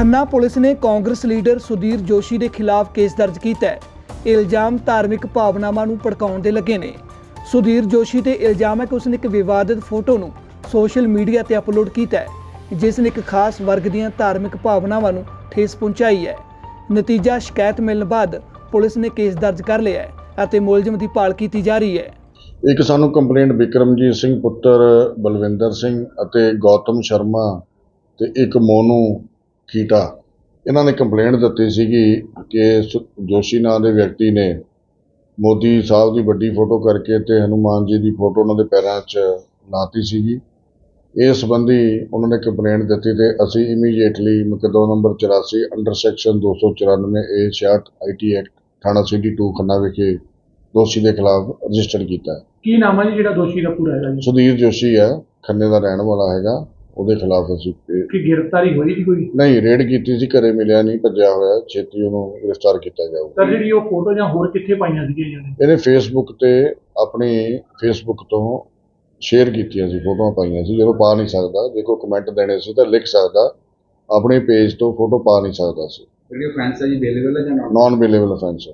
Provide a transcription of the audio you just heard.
Khanna police ਨੇ Congress leader Sudhir Joshi ਦੇ ਖਿਲਾਫ ਕੇਸ ਦਰਜ ਕੀਤਾ ਹੈ। ਇਲਜ਼ਾਮ ਧਾਰਮਿਕ ਭਾਵਨਾਵਾਂ ਨੂੰ ਭੜਕਾਉਣ ਦੇ ਲੱਗੇ ਨੇ। ਸੁਧੀਰ ਜੋਸ਼ੀ ਤੇ ਇਲਜ਼ਾਮ ਹੈ ਕਿ ਉਸਨੇ ਇੱਕ ਵਿਵਾਦਿਤ ਫੋਟੋ ਨੂੰ ਸੋਸ਼ਲ ਮੀਡੀਆ ਤੇ ਅਪਲੋਡ ਕੀਤਾ ਹੈ, ਜਿਸ ਨੇ ਇੱਕ ਖਾਸ ਵਰਗ ਦੀਆਂ ਧਾਰਮਿਕ ਭਾਵਨਾਵਾਂ ਨੂੰ ਠੇਸ ਪਹੁੰਚਾਈ ਹੈ। ਨਤੀਜਾ ਸ਼ਿਕਾਇਤ ਮਿਲਣ ਬਾਅਦ ਪੁਲਿਸ ਨੇ ਕੇਸ ਦਰਜ ਕਰ ਲਿਆ ਹੈ ਅਤੇ ਮੁਲਜ਼ਮ ਦੀ ਭਾਲ ਕੀਤੀ ਜਾ ਰਹੀ ਹੈ। ਇੱਕ ਸਾਨੂੰ ਕੰਪਲੇਂਟ ਵਿਕਰਮਜੀਤ ਸਿੰਘ ਪੁੱਤਰ ਬਲਵਿੰਦਰ ਸਿੰਘ ਅਤੇ ਗੌਤਮ ਸ਼ਰਮਾ ਤੇ ਇੱਕ ਮੋਨੂ ਕੀਟਾ ਇਹਨਾਂ ਨੇ ਕੰਪਲੇਂਟ ਦਿੱਤੀ ਸੀਗੀ ਕਿ ਜੋਸ਼ੀ ਨਾਂ ਦੇ ਵਿਅਕਤੀ ਨੇ ਮੋਦੀ ਸਾਹਿਬ ਦੀ ਵੱਡੀ ਫੋਟੋ ਕਰਕੇ ਤੇ ਹਨੂਮਾਨ ਜੀ ਦੀ ਫੋਟੋ ਉਹਨਾਂ ਦੇ ਪੈਰਾਂ 'ਚ ਲਾਤੀ ਸੀਗੀ। ਇਸ ਸੰਬੰਧੀ ਉਹਨਾਂ ਨੇ ਕੰਪਲੇਂਟ ਦਿੱਤੀ ਤੇ ਅਸੀਂ ਇਮੀਡੀਏਟਲੀ ਮੁਕੱਦਮਾ number 84 under section 294 A 66 IT act ਥਾਣਾ ਸਿਟੀ 2 ਖੰਨਾ ਵਿਖੇ ਦੋਸ਼ੀ ਦੇ ਖਿਲਾਫ ਰਜਿਸਟਰ ਕੀਤਾ। ਕੀ ਨਾਮ ਹੈ ਜੀ ਜਿਹੜਾ ਦੋਸ਼ੀ ਦਾ ਪੂਰਾ ਹੈਗਾ ਜੀ? ਸੁਧੀਰ ਜੋਸ਼ੀ ਹੈ ਖੰਨੇ ਦਾ ਰਹਿਣ ਵਾਲਾ ਹੈਗਾ। ਉਹਦੇ ਖਿਲਾਫ ਅਸੀਂ ਇਹ- ਕੀ ਗ੍ਰਿਫਤਾਰੀ ਹੋਈ ਜੀ ਕੋਈ? ਨਹੀਂ ਰੇਡ ਕੀਤੀ ਸੀ ਘਰੇ ਮਿਲਿਆ ਨਹੀਂ ਭੱਜਿਆ ਹੋਇਆ ਛੇਤੀ ਉਹਨੂੰ ਗ੍ਰਿਫਤਾਰ ਕੀਤਾ ਜਾਊਗਾ। ਸਰ ਜਿਹੜੀ ਉਹ ਫੋਟੋ ਜਾਂ ਹੋਰ ਕਿੱਥੇ ਪਾਈਆਂ ਸੀਗੀਆਂ ਜੀ ਉਹਨੇ? ਇਹਨੇ ਫੇਸਬੁੱਕ ਤੇ ਆਪਣੀ ਫੇਸਬੁੱਕ ਤੋਂ ਸ਼ੇਅਰ ਕੀਤੀਆਂ ਸੀ ਫੋਟੋਆਂ ਪਾਈਆਂ ਸੀ ਜਦੋਂ ਪਾ ਨਹੀਂ ਸਕਦਾ ਜੇ ਕੋਈ ਕਮੈਂਟ ਦੇਣੇ ਸੀ ਤਾਂ ਲਿਖ ਸਕਦਾ ਆਪਣੇ ਪੇਜ ਤੋਂ ਫੋਟੋ ਪਾ ਨਹੀਂ ਸਕਦਾ ਸੀ। ਜਿਹੜੀ offense ਹੈ ਜੀ ਅਵੇਲੇਬਲ ਹੈ ਜਾਂ? Non available offence